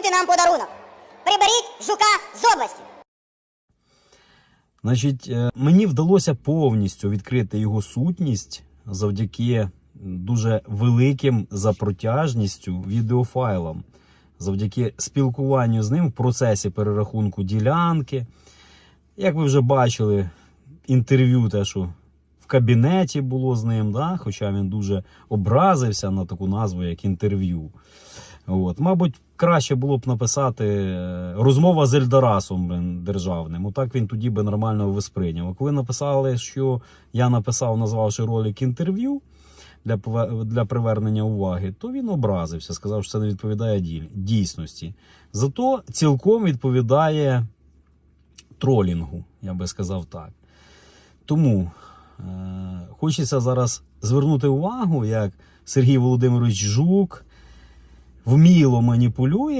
зробити нам подарунок. Приберіть жука з області. Значить, е, мені вдалося повністю відкрити його сутність завдяки дуже великим за протяжністю відеофайлам, завдяки спілкуванню з ним в процесі перерахунку ділянки. Як ви вже бачили, інтерв'ю те, що в кабінеті було з ним, да? хоча він дуже образився на таку назву, як інтерв'ю. От. Мабуть, краще було б написати е, розмова з Ельдорасом державним. Отак він тоді би нормально висприйняв. А коли написали, що я написав, назвавши ролик інтерв'ю для, для привернення уваги, то він образився, сказав, що це не відповідає дійсності. Зато цілком відповідає тролінгу, я би сказав так. Тому е, хочеться зараз звернути увагу, як Сергій Володимирович Жук вміло маніпулює